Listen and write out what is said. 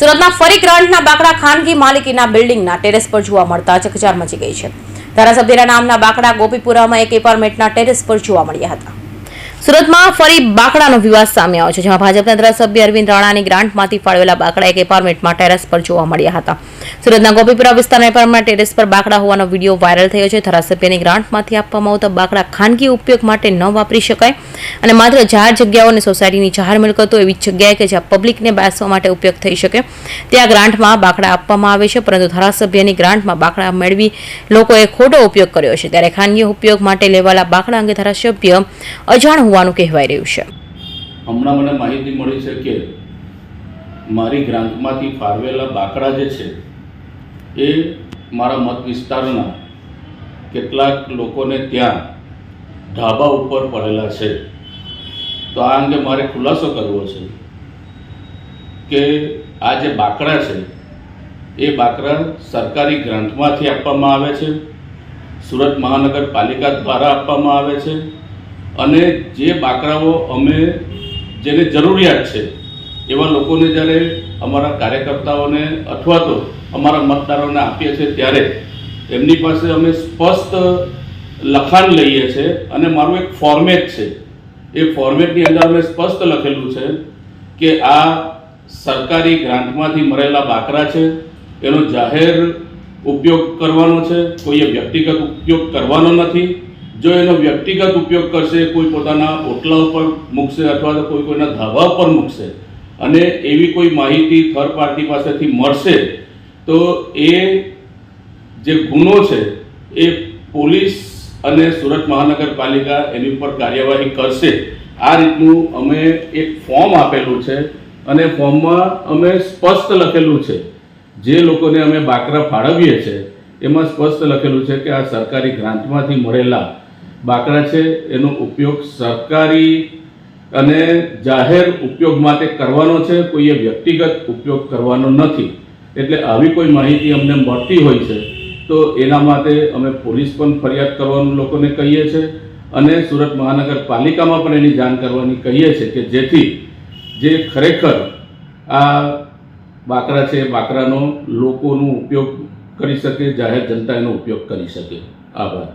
સુરતના ફરી ગ્રાન્ટના બાકડા ખાનગી માલિકીના બિલ્ડિંગના ટેરેસ પર જોવા મળતા ચકચાર મચી ગઈ છે. ધારાસભ્યના નામના બાકડા ગોપીપુરામાં એક એપાર્ટમેન્ટના ટેરેસ પર જોવા મળ્યા હતા. સુરતમાં ફરી બાકડાનો વિવાદ સામે આવ્યો છે, જેમાં ભાજપના ધારાસભ્ય અરવિંદ રાણાની ગ્રાન્ટમાંથી ફાળવેલા બાકડા એક એપાર્ટમેન્ટમાં ટેરેસ પર જોવા મળ્યા હતા. સુરતના ગોપીપુરા વિસ્તારના એપાર્ટમેન્ટ ટેરેસ પર બાકડા હોવાનો વીડિયો વાયરલ થયો છે. ધારાસભ્યની ગ્રાન્ટમાંથી આપવામાં આવતા બાકડા ખાનગી ઉપયોગ માટે ન વાપરી શકાય અને માત્ર જાહેર જગ્યાઓ અને સોસાયટીની જાહેર મિલકતો એવી જગ્યાએ કે જ્યાં પબ્લિકને બેસવા માટે ઉપયોગ થઈ શકે. ત્યાં ગ્રાન્ટમાં બાકડા આપવામાં આવે છે, પરંતુ ધારાસભ્યની ગ્રાન્ટમાં બાકડા મેળવી લોકોએ ખોટો ઉપયોગ કર્યો છે. ત્યારે ખાનગી ઉપયોગ માટે લેવાયેલા બાકડા અંગે ધારાસભ્ય અજાણ હોવાનું કહેવાઈ રહ્યું છે. હમણાં મને માહિતી મળી છે કે મારી ગ્રાન્ટમાંથી ફાળવેલા બાકડા જે છે, એ મારા મત વિસ્તારના કેટલાક લોકોને ત્યાં ઢાબા ઉપર પડેલા છે. તો આ અંગે મારે ખુલાસો કરવો છે કે આ જે બાકડા છે, એ બાકડા સરકારી ગ્રાન્ટમાંથી આપવામાં આવે છે, સુરત મહાનગરપાલિકા દ્વારા આપવામાં આવે છે અને જે બાકરાઓ અમે, જેને જરૂરિયાત છે, એવા લોકોને જ્યારે અમારા કાર્યકર્તાઓને અથવા તો અમારા મતદારોને આપીએ છીએ ત્યારે એમની પાસે અમે સ્પષ્ટ લખાણ લઈએ છીએ અને મારું એક ફોર્મેટ છે. એ ફોર્મેટની અંદર અમે સ્પષ્ટ લખેલું છે કે આ સરકારી ગ્રાન્ટમાંથી મળેલા બાકરા છે, એનો જાહેર ઉપયોગ કરવાનો છે, કોઈએ વ્યક્તિગત ઉપયોગ કરવાનો નથી જો એનો વ્યક્તિગત ઉપયોગ કરશે, કોઈ પોતાના ઓટલા ઉપર મૂકશે અથવા તો કોઈ કોઈના ધાબા ઉપર મૂકશે અને એવી કોઈ માહિતી થર્ડ પાર્ટી પાસેથી મળશે, તો એ જે ગુનો છે, એ પોલીસ અને સુરત મહાનગરપાલિકા એની ઉપર કાર્યવાહી કરશે. આ રીતનું અમે એક ફોર્મ આપેલું છે અને ફોર્મમાં અમે સ્પષ્ટ લખેલું છે. જે લોકોને અમે બાકરા ફાળવીએ છીએ એમાં સ્પષ્ટ લખેલું છે કે આ સરકારી ગ્રાન્ટમાંથી મળેલા બાકડા છે, એનો ઉપયોગ સરકારી અને જાહેર ઉપયોગ માટે કરવાનો છે, કોઈએ વ્યક્તિગત ઉપયોગ કરવાનો નથી. એટલે આવી કોઈ માહિતી અમને મળતી હોય છે, તો એના માટે અમે પોલીસ પણ ફરિયાદ કરવાનું લોકોને કહીએ છીએ અને સુરત મહાનગરપાલિકામાં પણ એની જાણ કરવાની કહીએ છીએ કે જેથી જે ખરેખર આ બાકરા છે બાકરાનો લોકોનો ઉપયોગ કરી શકે, જાહેર જનતા એનો ઉપયોગ કરી શકે. આભાર.